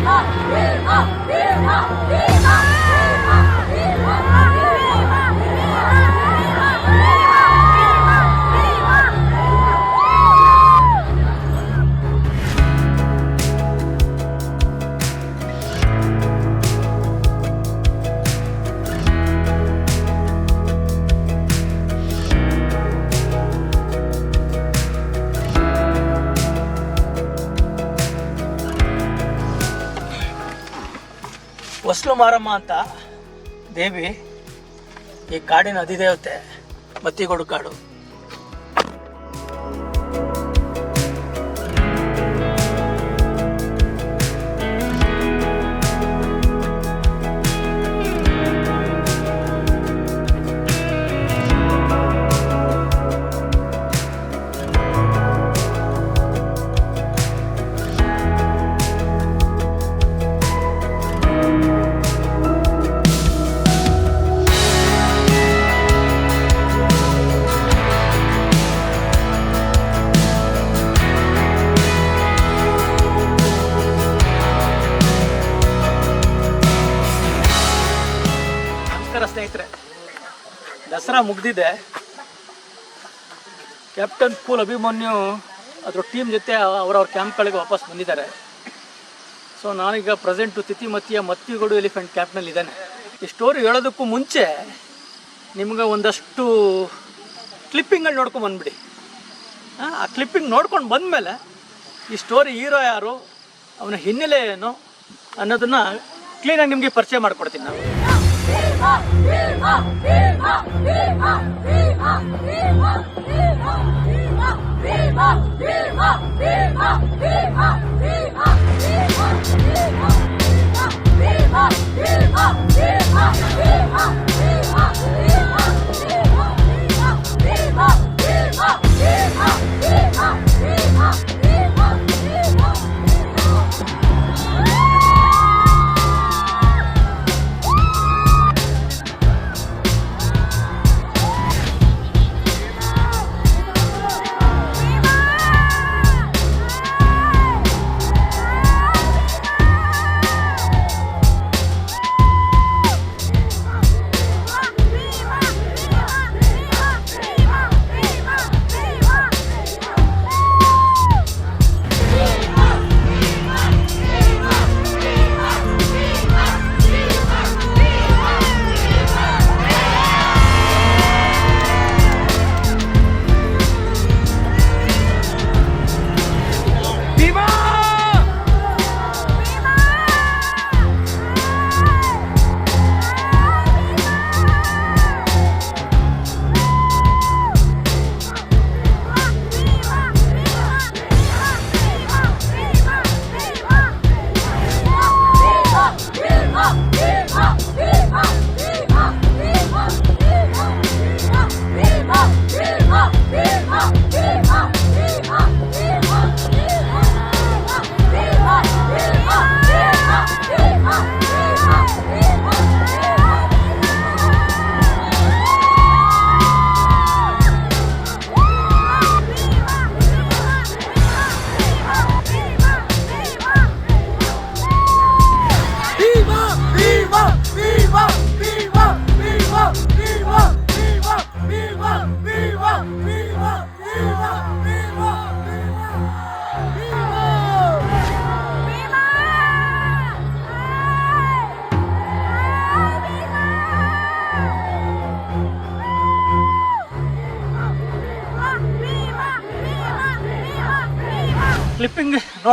一二一二一 up. ಹೊಸ್ಲು Maramma ಅಂತ ದೇವಿ ಈ ಕಾಡಿನ ಅಧಿದೇವತೆ ಮತ್ತಿಗೋಡು ಕಾಡು. ದಸರಾ ಮುಗ್ದಿದೆ. ಕ್ಯಾಪ್ಟನ್ ಕೂಲ್ ಅಭಿಮನ್ಯು ಅದರ ಟೀಮ್ ಜೊತೆ ಅವರವ್ರ ಕ್ಯಾಂಪ್ಗಳಿಗೆ ವಾಪಸ್ ಬಂದಿದ್ದಾರೆ. ಸೊ ನಾನೀಗ ಪ್ರೆಸೆಂಟು ತಿಥಿಮತಿಯ ಮತ್ತಿಗೋಡು ಎಲಿಫೆಂಟ್ ಕ್ಯಾಂಪ್ನಲ್ಲಿ ಇದ್ದೇನೆ. ಈ ಸ್ಟೋರಿ ಹೇಳೋದಕ್ಕೂ ಮುಂಚೆ ನಿಮ್ಗೆ ಒಂದಷ್ಟು ಕ್ಲಿಪ್ಪಿಂಗಲ್ಲಿ ನೋಡ್ಕೊಂಡು ಬಂದ್ಬಿಡಿ. ಆ, ಆ ಕ್ಲಿಪ್ಪಿಂಗ್ ನೋಡ್ಕೊಂಡು ಬಂದಮೇಲೆ ಈ ಸ್ಟೋರಿ ಹೀರೋ ಯಾರು ಅವನ ಹಿನ್ನೆಲೆ ಏನು ಅನ್ನೋದನ್ನು ಕ್ಲೀನಾಗಿ ನಿಮಗೆ ಪರಿಚಯ ಮಾಡಿಕೊಡ್ತೀನಿ ನಾನು. ಕ್ಲಿಪ್ಪಿಂಗ್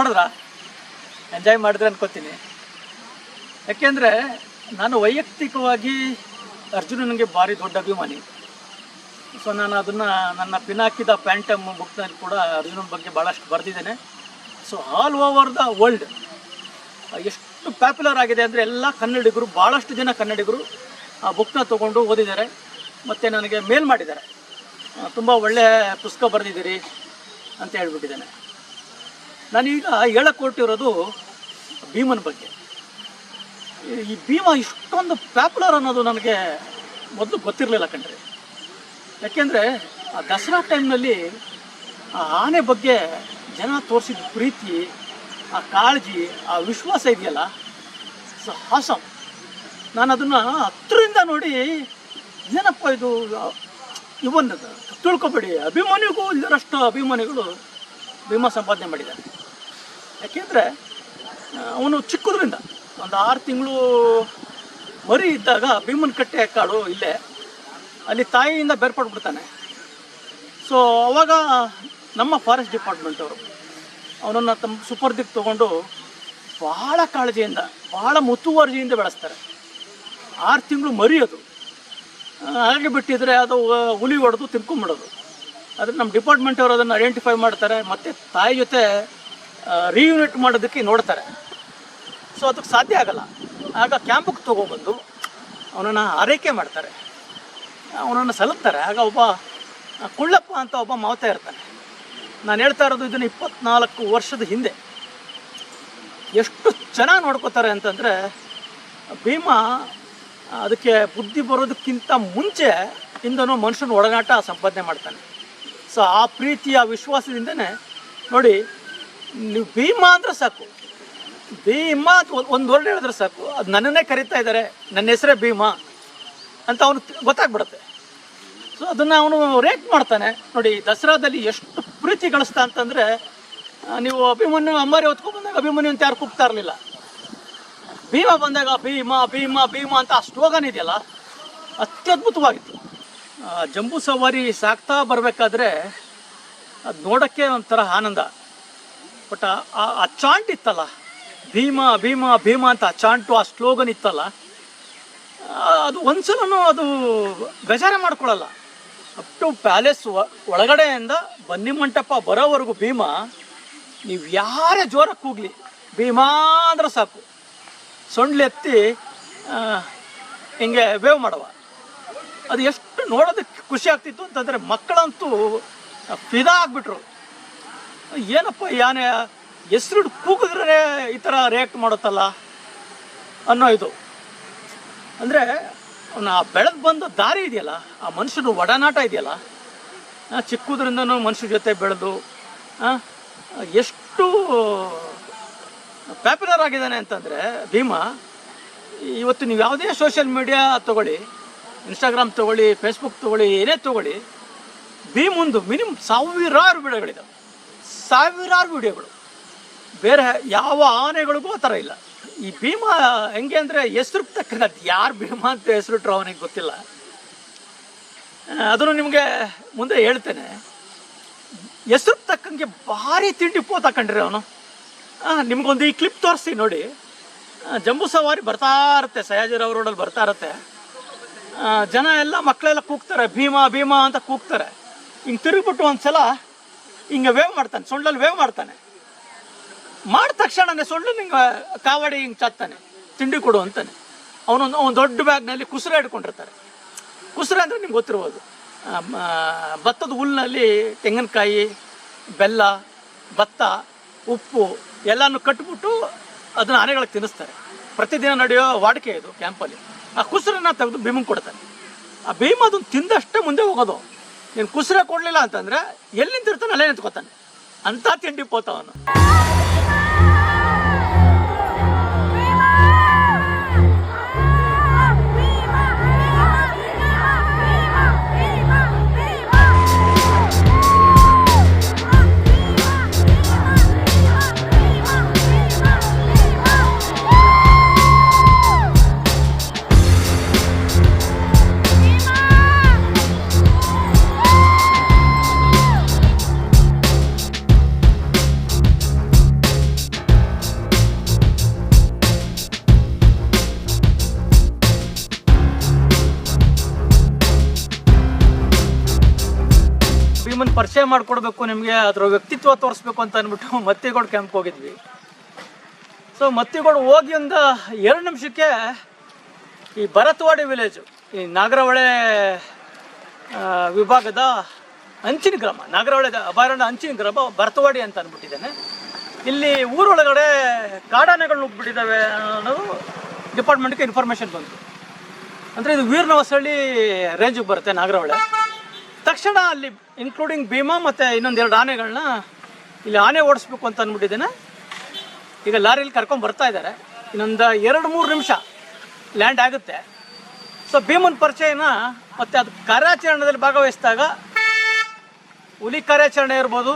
ನೋಡಿದ್ರ? ಎಂಜಾಯ್ ಮಾಡಿದ್ರೆ ಅನ್ಕೋತೀನಿ. ಯಾಕೆಂದರೆ ನಾನು ವೈಯಕ್ತಿಕವಾಗಿ ಅರ್ಜುನನಿಗೆ ಭಾರಿ ದೊಡ್ಡ ಅಭಿಮಾನಿ. ಸೊ ನಾನು ಅದನ್ನು ನನ್ನ ಪಿನಾಕಿದ ಪ್ಯಾಂಟಮ್ ಬುಕ್ನಲ್ಲಿ ಕೂಡ ಅರ್ಜುನನ ಬಗ್ಗೆ ಭಾಳಷ್ಟು ಬರೆದಿದ್ದೇನೆ. So all over the world ಎಷ್ಟು ಪ್ಯಾಪ್ಯುಲರ್ ಆಗಿದೆ ಅಂದರೆ ಎಲ್ಲ ಕನ್ನಡಿಗರು ಭಾಳಷ್ಟು ಜನ ಕನ್ನಡಿಗರು ಆ ಬುಕ್ನ ತೊಗೊಂಡು ಓದಿದ್ದಾರೆ. ಮತ್ತು ನನಗೆ ಮೇಲ್ ಮಾಡಿದ್ದಾರೆ. ತುಂಬ ಒಳ್ಳೆಯ ಪುಸ್ತಕ ಬರೆದಿದ್ದೀರಿ ಅಂತ ಹೇಳ್ಬಿಟ್ಟಿದ್ದೇನೆ. ನಾನೀಗ ಹೇಳಕ್ಕೆ ಹೊರಟಿರೋದು ಭೀಮನ ಬಗ್ಗೆ. ಈ ಭೀಮ ಇಷ್ಟೊಂದು ಪ್ಯಾಪ್ಯುಲರ್ ಅನ್ನೋದು ನನಗೆ ಮೊದಲು ಗೊತ್ತಿರಲಿಲ್ಲ ಕಣ್ರಿ. ಯಾಕೆಂದರೆ ಆ ದಸರಾ ಟೈಮ್ನಲ್ಲಿ ಆ ಆನೆ ಬಗ್ಗೆ ಜನ ತೋರಿಸಿದ ಪ್ರೀತಿ, ಆ ಕಾಳಜಿ, ಆ ವಿಶ್ವಾಸ ಇದೆಯಲ್ಲ? ನಾನು ಅದನ್ನು ಹತ್ತರಿಂದ ನೋಡಿ ಏನಪ್ಪ ಇದು ಇವನ್ ತಿಳ್ಕೊಬೇಡಿ. ಅಭಿಮಾನಿಗೂ ಇಲ್ಲರಷ್ಟು ಅಭಿಮಾನಿಗಳು ಭೀಮಾ ಸಂಪಾದನೆ ಮಾಡಿದ್ದಾರೆ. ಯಾಕೆಂದರೆ ಅವನು ಚಿಕ್ಕದ್ರಿಂದ, ಒಂದು ಆರು ತಿಂಗಳು ಮರಿ ಇದ್ದಾಗ ಭೀಮನ ಕಟ್ಟೆ ಕಾಡು ಇಲ್ಲೇ, ಅಲ್ಲಿ ತಾಯಿಯಿಂದ ಬೇರ್ಪಟ್ಬಿಡ್ತಾನೆ ಸೊ ಅವಾಗ ನಮ್ಮ ಫಾರೆಸ್ಟ್ ಡಿಪಾರ್ಟ್ಮೆಂಟ್ ಅವರು, ಅವನನ್ನು ತಮ್ಮ ಸುಪರ್ದಿಗೆ ತೊಗೊಂಡು ಭಾಳ ಕಾಳಜಿಯಿಂದ, ಭಾಳ ಮುತುವರ್ಜಿಯಿಂದ ಬೆಳೆಸ್ತಾರೆ. ಆರು ತಿಂಗಳು ಮರಿಯೋದು ಹಾಗೆ ಬಿಟ್ಟಿದ್ರೆ ಅದು ಹುಲಿ ಹೊಡೆದು ತಿನ್ಕೊಂಬಿಡೋದು. ಆದರೆ ನಮ್ಮ ಡಿಪಾರ್ಟ್ಮೆಂಟ್ ಅವರು ಅದನ್ನು ಐಡೆಂಟಿಫೈ ಮಾಡ್ತಾರೆ, ಮತ್ತು ತಾಯಿ ಜೊತೆ ರೀಯೂನಿಟ್ ಮಾಡೋದಕ್ಕೆ ನೋಡ್ತಾರೆ. ಸೊ ಅದಕ್ಕೆ ಸಾಧ್ಯ ಆಗಲ್ಲ. ಆಗ ಕ್ಯಾಂಪಿಗೆ ತೊಗೊಬಂದು ಅವನನ್ನು ಆರೈಕೆ ಮಾಡ್ತಾರೆ. ಅವನನ್ನು ಸಲುತ್ತಾರೆ ಆಗ ಒಬ್ಬ ಕುಳ್ಳಪ್ಪ ಅಂತ ಒಬ್ಬ ಮಾವತ ಇರ್ತಾನೆ. ನಾನು ಹೇಳ್ತಾ ಇರೋದು ಇದನ್ನು ಇಪ್ಪತ್ನಾಲ್ಕು ವರ್ಷದ ಹಿಂದೆ. ಎಷ್ಟು ಚೆನ್ನಾಗಿ ನೋಡ್ಕೋತಾರೆ ಅಂತಂದರೆ, ಭೀಮ ಅದಕ್ಕೆ ಬುದ್ಧಿ ಬರೋದಕ್ಕಿಂತ ಮುಂಚೆ ಇಂದನು ಮನುಷ್ಯನ ಒಡನಾಟ ಸಂಪಾದನೆ ಮಾಡ್ತಾನೆ. ಸೊ ಆ ಪ್ರೀತಿಯ ವಿಶ್ವಾಸದಿಂದನೇ ನೋಡಿ ನೀವು ಭೀಮ ಅಂದ್ರೆ ಸಾಕು. ಭೀಮ ಒಂದು ವರ್ಡ್ ಹೇಳಿದ್ರೆ ಸಾಕು. ಅದು ನನ್ನನ್ನೇ ಕರಿತಾ ಇದ್ದಾರೆ ನನ್ನ ಹೆಸರೇ ಭೀಮ ಅಂತ ಅವನು ಗೊತ್ತಾಗ್ಬಿಡುತ್ತೆ. ಸೊ ಅದನ್ನು ಅವನು ರೇಟ್ ಮಾಡ್ತಾನೆ. ನೋಡಿ, ದಸರಾದಲ್ಲಿ ಎಷ್ಟು ಪ್ರೀತಿ ಗಳಿಸ್ತಾ ಅಂತಂದರೆ ನೀವು ಅಭಿಮನ್ಯು, ಅಂಬಾರಿ ಹೊತ್ಕೊಂಡ್ಬಂದಾಗ ಅಭಿಮನ್ಯು ಅಂತ ಯಾರು ಕೂಗ್ತಾ ಇರಲಿಲ್ಲ. ಭೀಮ ಬಂದಾಗ ಭೀಮ ಭೀಮ ಭೀಮ ಅಂತ ಆ ಸ್ಲೋಗನ್ ಇದೆಯಲ್ಲ, ಅತ್ಯದ್ಭುತವಾಗಿತ್ತು. ಜಂಬೂ ಸವಾರಿ ಸಾಕ್ತಾ ಬರಬೇಕಾದ್ರೆ ಅದು ನೋಡೋಕ್ಕೆ ಒಂಥರ ಆನಂದ. ಬಟ್ ಆ- ಆ ಚಾಂಟ್ ಇತ್ತಲ್ಲ ಭೀಮ ಭೀಮ ಭೀಮ ಅಂತ ಆ ಚಾಂಟು ಆ ಸ್ಲೋಗನ್ ಇತ್ತಲ್ಲ. ಅದು ಒಂದ್ಸಲ ಅದು ಬೇಜಾರ ಮಾಡ್ಕೊಳ್ಳಲ್ಲ ಅಪ್ ಟು ಪ್ಯಾಲೇಸ್ ಒಳಗಡೆಯಿಂದ ಬನ್ನಿ ಮಂಟಪ ಬರೋವರೆಗೂ ಭೀಮ, ನೀವು ಯಾರೇ ಜೋರಕ್ಕೆ ಕೂಗ್ಲಿ, ಭೀಮಾ ಅಂದ್ರೆ ಸಾಕು. ಸೊಂಡ್ಲೆತ್ತಿ ಹಿಂಗೆ ವೇವ್ ಮಾಡವ. ಅದು ಎಷ್ಟು ನೋಡೋದಕ್ಕೆ ಖುಷಿ ಆಗ್ತಿತ್ತು ಅಂತಂದರೆ ಮಕ್ಕಳಂತೂ ಫಿದಾ ಆಗಿಬಿಟ್ರು. ಏನಪ್ಪ ಯಾನೆ? ಹೆಸರು ಕೂಗಿದ್ರೆ ಈ ಥರ ರಿಯಾಕ್ಟ್ ಮಾಡುತ್ತಲ್ಲ ಅನ್ನೋ ಇದು. ಅಂದರೆ ಅವನ ಬೆಳೆದು ಬಂದ ದಾರಿ ಇದೆಯಲ್ಲ ಆ ಮನುಷ್ಯನ ಒಡನಾಟ ಇದೆಯಲ್ಲ ಆ, ಮನುಷ್ಯ ಜೊತೆ ಬೆಳೆದು ಆ, ಎಷ್ಟು ಪ್ಯಾಪ್ಯುಲರ್ ಆಗಿದ್ದಾನೆ ಅಂತಂದರೆ ಭೀಮ ಇವತ್ತು ನೀವು ಯಾವುದೇ ಸೋಷಿಯಲ್ ಮೀಡಿಯಾ ತಗೊಳ್ಳಿ ಇನ್ಸ್ಟಾಗ್ರಾಮ್ ತಗೊಳ್ಳಿ ಫೇಸ್ಬುಕ್ ತಗೊಳ್ಳಿ ಏನೇ ತಗೊಳ್ಳಿ ಭೀಮೊಂದು ಮಿನಿಮಮ್ ಸಾವಿರಾರು ವಿಡಿಯೋಗಳಿದ್ದಾವೆ ಸಾವಿರಾರು ವಿಡಿಯೋಗಳು. ಬೇರೆ ಯಾವ ಆನೆಗಳಿಗೂ ಆ ಥರ ಇಲ್ಲ. ಈ ಭೀಮ ಹೆಂಗೆ ಅಂದರೆ ಹೆಸರು ತಕ್ಕಂಥದ್ದು. ಯಾರು ಭೀಮ ಅಂತ ಹೆಸರಿಟ್ರು ಅವನಿಗೆ ಗೊತ್ತಿಲ್ಲ. ಅದನ್ನು ನಿಮಗೆ ಮುಂದೆ ಹೇಳ್ತೇನೆ. ಹೆಸರು ತಕ್ಕಂಗೆ ಭಾರಿ ತಿಂಡಿ ಪೋ ತಕ್ಕಂಡ್ರಿ ಅವನು. ನಿಮಗೊಂದು ಈ ಕ್ಲಿಪ್ ತೋರಿಸಿ ನೋಡಿ. ಜಂಬೂ ಸವಾರಿ ಬರ್ತಾ ಇರುತ್ತೆ. ಸಯಾಜಿರಾವ್ ರೋಡಲ್ಲಿ ಬರ್ತಾ ಇರುತ್ತೆ. ಜನ ಎಲ್ಲ ಮಕ್ಕಳೆಲ್ಲ ಕೂಗ್ತಾರೆ. ಭೀಮ ಭೀಮ ಅಂತ ಕೂಗ್ತಾರೆ. ಹಿಂಗೆ ತಿರುಗಿಬಿಟ್ಟು ಒಂದ್ಸಲ ಹಿಂಗೆ ವೇವ್ ಮಾಡ್ತಾನೆ ಸೊಳ್ಳಲ್ಲಿ ವೇವ್ ಮಾಡ್ತಾನೆ. ಮಾಡಿದ ತಕ್ಷಣನೇ ಸೊಳ್ಳು ಹಿಂಗೆ ಕಾವಡಿ ಹಿಂಗೆ ಚತ್ತಾನೆ ತಿಂಡಿ ಕೊಡು ಅಂತಾನೆ. ಅವನೊಂದು, ಅವ್ನು ದೊಡ್ಡ ಬ್ಯಾಗ್ನಲ್ಲಿ ಕುಸುರ ಇಟ್ಕೊಂಡಿರ್ತಾರೆ ಕುಸುರ ಅಂದರೆ ನಿಮ್ಗೆ ಗೊತ್ತಿರ್ಬೋದು. ಭತ್ತದ ಹುಲ್ಲಿನಲ್ಲಿ ತೆಂಗಿನಕಾಯಿ, ಬೆಲ್ಲ, ಭತ್ತ, ಉಪ್ಪು ಎಲ್ಲನೂ ಕಟ್ಬಿಟ್ಟು ಅದನ್ನ ಆನೆಗಳಿಗೆ ತಿನ್ನಿಸ್ತಾರೆ. ಪ್ರತಿದಿನ ನಡೆಯೋ ವಾಡಿಕೆ ಇದು ಕ್ಯಾಂಪಲ್ಲಿ ಆ ಕುಸುರನ್ನ ತೆಗೆದು ಭೀಮಂಗೆ ಕೊಡ್ತಾನೆ ಆ ಭೀಮ ಅದನ್ನು ತಿಂದಷ್ಟೇ ಮುಂದೆ ಹೋಗೋದು. ನೀನು ಕುಸುರ ಕೊಡಲಿಲ್ಲ ಅಂತಂದ್ರೆ ಎಲ್ಲಿ ನಿಂತಿರ್ತಾನೆ ಅಲ್ಲೇ ನಿಂತ್ಕೋತಾನೆ ಅಂಥ ತಿಂಡಿ ಪೋತ ಪರಿಚಯ ಮಾಡಿಕೊಡ್ಬೇಕು ನಿಮಗೆ, ಅದರ ವ್ಯಕ್ತಿತ್ವ ತೋರಿಸ್ಬೇಕು ಅಂತ ಅಂದ್ಬಿಟ್ಟು ಮತ್ತಿಗೋಡ್ ಕ್ಯಾಂಪ್ ಹೋಗಿದ್ವಿ. ಸೊ ಮತ್ತಿಗೌಡ ಹೋಗಿ ಒಂದು ಎರಡು ನಿಮಿಷಕ್ಕೆ ಈ ಭರತ್ವಾಡಿ ವಿಲೇಜು ಈ ನಾಗರಹೊಳೆ ವಿಭಾಗದ ಅಂಚಿನ ಗ್ರಾಮ ನಾಗರಹೊಳೆ ಅಭಯಾರಣ್ಯ ಅಂಚಿನ ಗ್ರಾಮ ಭರತವಾಡಿ ಅಂತ ಅಂದ್ಬಿಟ್ಟಿದ್ದೇನೆ. ಇಲ್ಲಿ ಊರೊಳಗಡೆ ಕಾಡಾನೆಗಳು ನುಗ್ಬಿಟ್ಟಿದ್ದಾವೆ ಅನ್ನೋದು ಡಿಪಾರ್ಟ್ಮೆಂಟ್ಗೆ ಇನ್ಫಾರ್ಮೇಷನ್ ಬಂತು. ಅಂದರೆ ಇದು ವೀರನವಸಳ್ಳಿ ರೇಂಜಿಗೆ ಬರುತ್ತೆ ನಾಗರಹೊಳೆ ತಕ್ಷಣ ಅಲ್ಲಿ ಇನ್ಕ್ಲೂಡಿಂಗ್ ಭೀಮಾ ಮತ್ತು ಇನ್ನೊಂದು ಎರಡು ಆನೆಗಳನ್ನ ಇಲ್ಲಿ ಆನೆ ಓಡಿಸ್ಬೇಕು ಅಂತ ಅಂದ್ಬಿಟ್ಟಿದ್ದೇನೆ ಈಗ ಲಾರಿಯಲ್ಲಿ ಕರ್ಕೊಂಡು ಬರ್ತಾ ಇದ್ದಾರೆ ಇನ್ನೊಂದು ಎರಡು ಮೂರು ನಿಮಿಷ ಲ್ಯಾಂಡ್ ಆಗುತ್ತೆ. ಸೊ ಭೀಮನ ಪರಿಚಯನ ಮತ್ತು ಅದು ಕಾರ್ಯಾಚರಣೆಯಲ್ಲಿ ಭಾಗವಹಿಸಿದಾಗ ಹುಲಿ ಕಾರ್ಯಾಚರಣೆ ಇರ್ಬೋದು,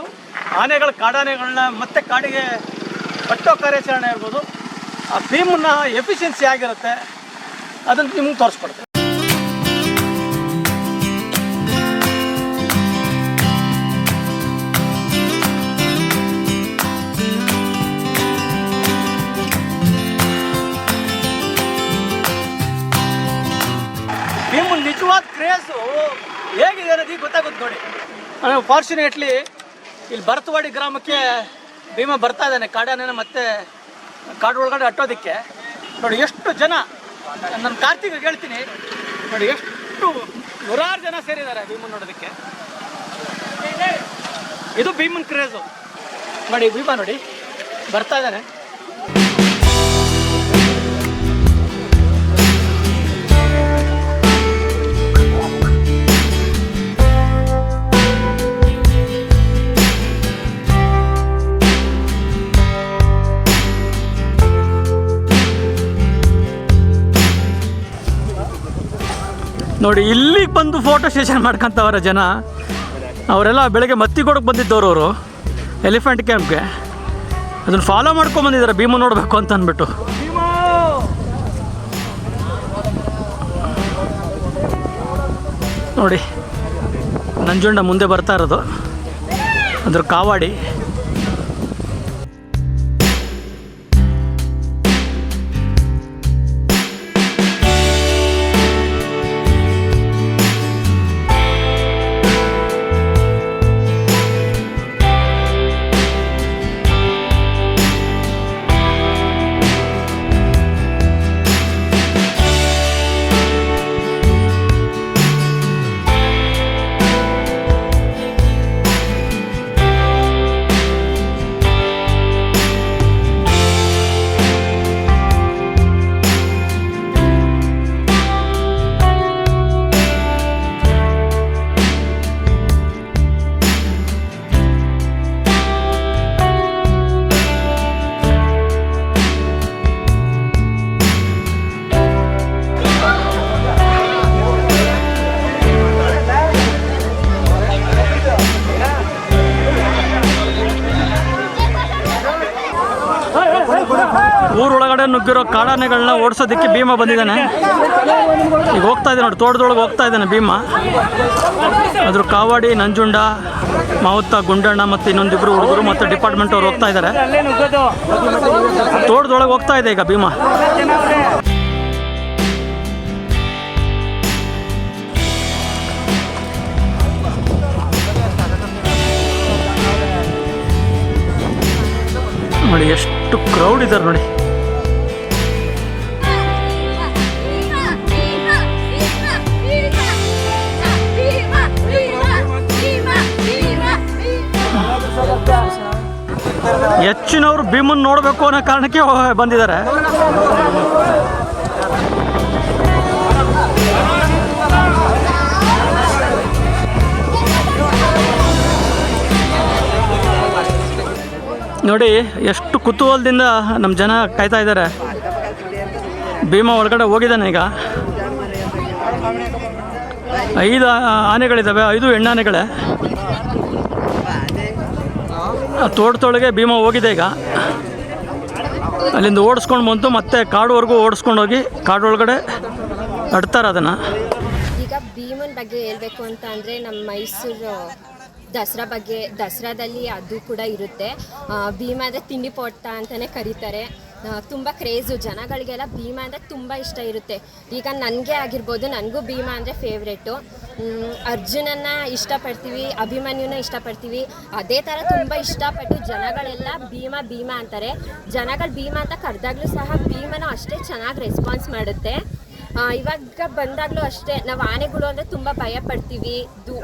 ಆನೆಗಳ ಕಾಡಾನೆಗಳನ್ನ ಮತ್ತೆ ಕಾಡಿಗೆ ಕಟ್ಟೋ ಕಾರ್ಯಾಚರಣೆ ಇರ್ಬೋದು, ಆ ಭೀಮನ್ನ ಎಫಿಷಿಯನ್ಸಿ ಆಗಿರುತ್ತೆ. ಅದನ್ನು ನಿಮ್ಗೆ ತೋರಿಸ್ಕೊಡ್ತೇವೆ ಫಾರ್ಚುನೇಟ್ಲಿ ಇಲ್ಲಿ ಭರತವಾಡಿ ಗ್ರಾಮಕ್ಕೆ ಭೀಮ ಬರ್ತಾ ಇದ್ದಾನೆ. ಕಾಡಾನೆನ ಮತ್ತೆ ಕಾಡು ಒಳಗಡೆ ಅಟ್ಟೋದಕ್ಕೆ ನೋಡಿ, ಎಷ್ಟು ಜನ ನನ್ನ ಕಾರ್ತಿಕ್ ಹೇಳ್ತೀನಿ. ನೋಡಿ, ಎಷ್ಟು ನೂರಾರು ಜನ ಸೇರಿದ್ದಾರೆ ಭೀಮನ್ ನೋಡೋದಕ್ಕೆ. ಇದು ಭೀಮನ್ ಕ್ರೇಜು. ನೋಡಿ, ಭೀಮ ನೋಡಿ, ಬರ್ತಾ ಇದ್ದಾನೆ. ನೋಡಿ, ಇಲ್ಲಿಗೆ ಬಂದು ಫೋಟೋ ಸೆಷನ್ ಮಾಡ್ಕೊಂತವ್ರೆ ಜನ. ಅವರೆಲ್ಲ ಬೆಳಗ್ಗೆ ಮತ್ತಿಗೋಡಕ್ಕೆ ಬಂದಿದ್ದವ್ರು ಅವರು. ಎಲಿಫೆಂಟ್ ಕ್ಯಾಂಪ್ಗೆ ಅದನ್ನು ಫಾಲೋ ಮಾಡ್ಕೊಂಡು ಬಂದಿದ್ದಾರೆ, ಭೀಮ ನೋಡಬೇಕು ಅಂತ ಅಂದ್ಬಿಟ್ಟು. ನೋಡಿ, ನಂಜುಂಡ ಮುಂದೆ ಬರ್ತಾ ಇರೋದು. ಅದ್ರ ಕಾವಾಡಿ. ಊರೊಳಗಡೆ ನುಗ್ಗಿರೋ ಕಾಡಾನೆಗಳನ್ನ ಓಡಿಸೋದಕ್ಕೆ ಭೀಮ ಬಂದಿದ್ದಾನೆ. ಈಗ ಹೋಗ್ತಾ ಇದ್ದಾನೆ ನೋಡಿ, ತೋಟದೊಳಗೆ ಹೋಗ್ತಾ ಇದ್ದಾನೆ ಭೀಮ. ಅದ್ರ ಕಾವಾಡಿ, ನಂಜುಂಡ, ಮಾವುತ್ತ, ಗುಂಡಣ್ಣ ಮತ್ತು ಇನ್ನೊಂದಿಬ್ಬರು ಹುಡುಗರು ಮತ್ತು ಡಿಪಾರ್ಟ್ಮೆಂಟ್ ಅವ್ರು ಹೋಗ್ತಾ ಇದ್ದಾರೆ. ತೋಟದೊಳಗೆ ಹೋಗ್ತಾ ಇದೆ ಈಗ ಭೀಮ. ನೋಡಿ ಎಷ್ಟು ಕ್ರೌಡ್ ಇದ್ದಾರೆ ನೋಡಿ. ಹೆಚ್ಚಿನವರು ಭೀಮನ್ ನೋಡಬೇಕು ಅನ್ನೋ ಕಾರಣಕ್ಕೆ ಬಂದಿದ್ದಾರೆ. ನೋಡಿ, ಎಷ್ಟು ಕುತೂಹಲದಿಂದ ನಮ್ಮ ಜನ ಕಾಯ್ತಾ ಇದ್ದಾರೆ. ಭೀಮ ಒಳಗಡೆ ಹೋಗಿದ್ದಾನೆ ಈಗ. ಐದು ಆನೆಗಳಿದ್ದಾವೆ ಐದು ಹೆಣ್ಣಾನೆಗಳೇ. ತೋಟದೊಳಗೆ ಭೀಮ ಹೋಗಿದೆ ಈಗ. ಅಲ್ಲಿಂದ ಓಡಿಸ್ಕೊಂಡು ಬಂತು ಮತ್ತೆ ಕಾಡುವರೆಗೂ ಓಡಿಸ್ಕೊಂಡು ಹೋಗಿ ಕಾಡೊಳಗಡೆ ಅಡ್ತಾರೆ ಅದನ್ನು. ಈಗ ಭೀಮನ ಬಗ್ಗೆ ಹೇಳ್ಬೇಕು ಅಂತ ಅಂದರೆ ನಮ್ಮ ಮೈಸೂರು ದಸರಾ ಬಗ್ಗೆ, ದಸರಾದಲ್ಲಿ ಅದು ಕೂಡ ಇರುತ್ತೆ. ಭೀಮದ ತಿಂಡಿ ಪೊಟ್ಟ ಅಂತಲೇ ಕರೀತಾರೆ. ತುಂಬ ಕ್ರೇಜು ಜನಗಳಿಗೆಲ್ಲ ಭೀಮಾ ಅಂದರೆ ತುಂಬ ಇಷ್ಟ ಇರುತ್ತೆ. ಈಗ ನನಗೆ ಆಗಿರ್ಬೋದು, ನನಗೂ ಭೀಮಾ ಅಂದರೆ ಫೇವ್ರೆಟ್ಟು ಅರ್ಜುನನ್ನ ಇಷ್ಟಪಡ್ತೀವಿ, ಅಭಿಮನ್ಯುನ ಇಷ್ಟಪಡ್ತೀವಿ. ಅದೇ ಥರ ತುಂಬ ಇಷ್ಟಪಟ್ಟು ಜನಗಳೆಲ್ಲ ಭೀಮ ಭೀಮ ಅಂತಾರೆ. ಜನಗಳು ಭೀಮಾ ಅಂತ ಕರೆದಾಗ್ಲೂ ಸಹ ಭೀಮನ ಅಷ್ಟೇ ಚೆನ್ನಾಗಿ ರೆಸ್ಪಾನ್ಸ್ ಮಾಡುತ್ತೆ. ಇವಾಗ ಬಂದಾಗಲೂ ಅಷ್ಟೇ, ನಾವು ಆನೆಗಳು ಅಂದರೆ ತುಂಬ ಭಯ ಪಡ್ತೀವಿ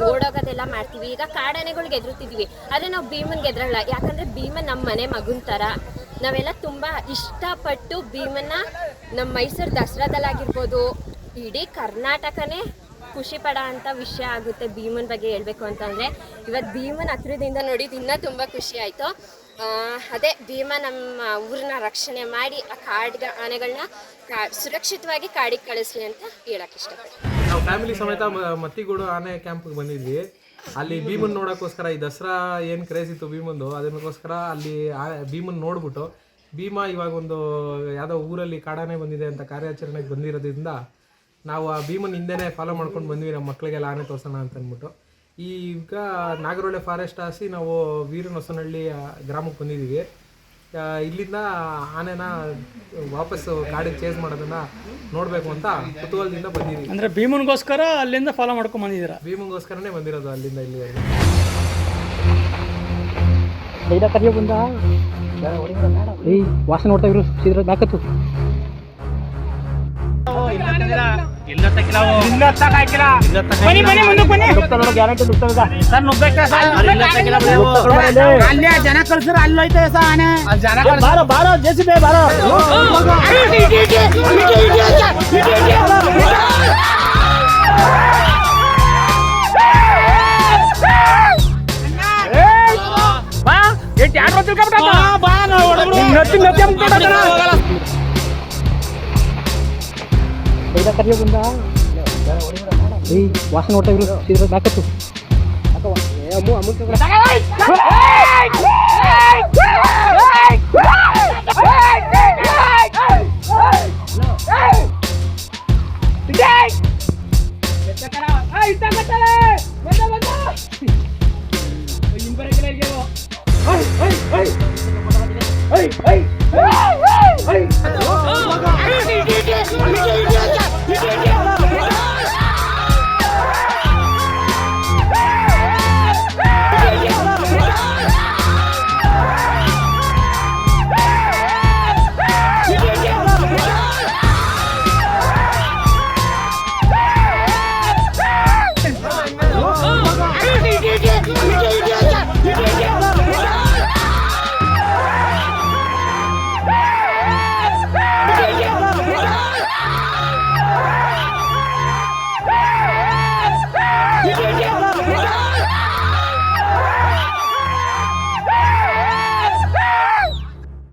ಓಡೋಗೋದೆಲ್ಲ ಮಾಡ್ತೀವಿ. ಈಗ ಕಾಡಾನೆಗಳಿಗೆ ಎದುರುತ್ತಿದ್ವಿ ಆದರೆ ನಾವು ಭೀಮನ್ಗೆ ಎದುರಲ್ಲ ಯಾಕಂದರೆ ಭೀಮ ನಮ್ಮ ಮನೆ ಮಗುನ ಥರ ನಾವೆಲ್ಲ ತುಂಬ ಇಷ್ಟಪಟ್ಟು ಭೀಮನ ನಮ್ಮ ಮೈಸೂರು ದಸರಾದಲ್ಲಾಗಿರ್ಬೋದು, ಇಡೀ ಕರ್ನಾಟಕನೇ ಖುಷಿ ಪಡೋ ಅಂತ ವಿಷಯ ಆಗುತ್ತೆ ಭೀಮನ್ ಬಗ್ಗೆ ಹೇಳಬೇಕು ಅಂತಂದರೆ. ಇವತ್ತು ಭೀಮನ್ ಹತ್ರದಿಂದ ನೋಡಿದ್ದು ಇನ್ನೂ ತುಂಬ ಖುಷಿ ಆಯಿತು. ಅದೇ ಭೀಮ ನಮ್ಮ ಊರನ್ನ ರಕ್ಷಣೆ ಮಾಡಿ ಆ ಕಾಡ್ಗ ಆನೆಗಳನ್ನ ಕಾ, ಸುರಕ್ಷಿತವಾಗಿ ಕಾಡಿಗೆ ಕಳಿಸ್ಲಿ ಅಂತ ಹೇಳಕ್ಕೆ ಇಷ್ಟಪಡ್ತೀನಿ. ನಾವು ಫ್ಯಾಮಿಲಿ ಸಮೇತ ಮತ್ತಿಗೂಡು ಆನೆ ಕ್ಯಾಂಪ್ಗೆ ಬಂದಿದ್ವಿ. ಅಲ್ಲಿ ಭೀಮನ್ ನೋಡೋಕ್ಕೋಸ್ಕರ ಈ ದಸರಾ ಏನು ಕ್ರೇಜ್ ಇತ್ತು ಭೀಮಂದು ಅದಕ್ಕೋಸ್ಕರ ಅಲ್ಲಿ ಭೀಮನ್ ನೋಡ್ಬಿಟ್ಟು ಭೀಮ ಇವಾಗ ಒಂದು ಯಾವುದೋ ಊರಲ್ಲಿ ಕಾಡಾನೆ ಬಂದಿದೆ ಅಂತ ಕಾರ್ಯಾಚರಣೆಗೆ ಬಂದಿರೋದ್ರಿಂದ ನಾವು ಆ ಭೀಮನ್ ಹಿಂದೆನೇ ಫಾಲೋ ಮಾಡ್ಕೊಂಡು ಬಂದ್ವಿ ನಮ್ಮ ಮಕ್ಕಳಿಗೆಲ್ಲ ಆನೆ ತೋರ್ಸೋಣ ಅಂತ ಅಂದ್ಬಿಟ್ಟು. ಈಗ ನಾಗರಹೊಳೆ ಫಾರೆಸ್ಟ್ ಆಸಿ ನಾವು ವೀರನೊಸನಹಳ್ಳಿ ಗ್ರಾಮಕ್ಕೆ ಬಂದಿದ್ದೀವಿ. ಇಲ್ಲಿಂದ ಆನೆನ ವಾಪಸ್ ಗಾಡಿ ಚೇಸ್ ಮಾಡೋದನ್ನ ನೋಡಬೇಕು ಅಂತ ಕುತೂಹಲದಿಂದ ಬಂದಿದ್ದೀವಿ ಅಂದರೆ ಭೀಮನ್ಗೋಸ್ಕರ ಅಲ್ಲಿಂದ ಫಾಲೋ ಮಾಡ್ಕೊಂಡು ಬಂದಿದ್ದೀರಾ? ಭೀಮನ್ಗೋಸ್ಕರನೇ ಬಂದಿರೋದು ಅಲ್ಲಿಂದ ಇಲ್ಲಿ. ಕರಿಯ ಬಂದ ಏಯ್ ವಾಸನೆ ನೋಡ್ತಾ ಇರು ಸಿದ್ರ ಬಾಕತ್ತು ಅಲ್ಲೇ ಜನ ಕಳ್ಸಿರ ಅಲ್ಲಿ ಹೋಯ್ತದೆ ಸಾ ಆನೆ ಬಾರೋ ಬಾರೋ ಜೆಸಿಬಿ ಬಾರೋ ಕರಿಯ ಬಂದ ಏಯ್ ವಾಸನೆ ನೋಡ್ತಾ ಇರು ಸಿದ್ರ ಬ್ಯಾಕತ್ತು ಅಮ್ಮ ಅಮ್ಮ!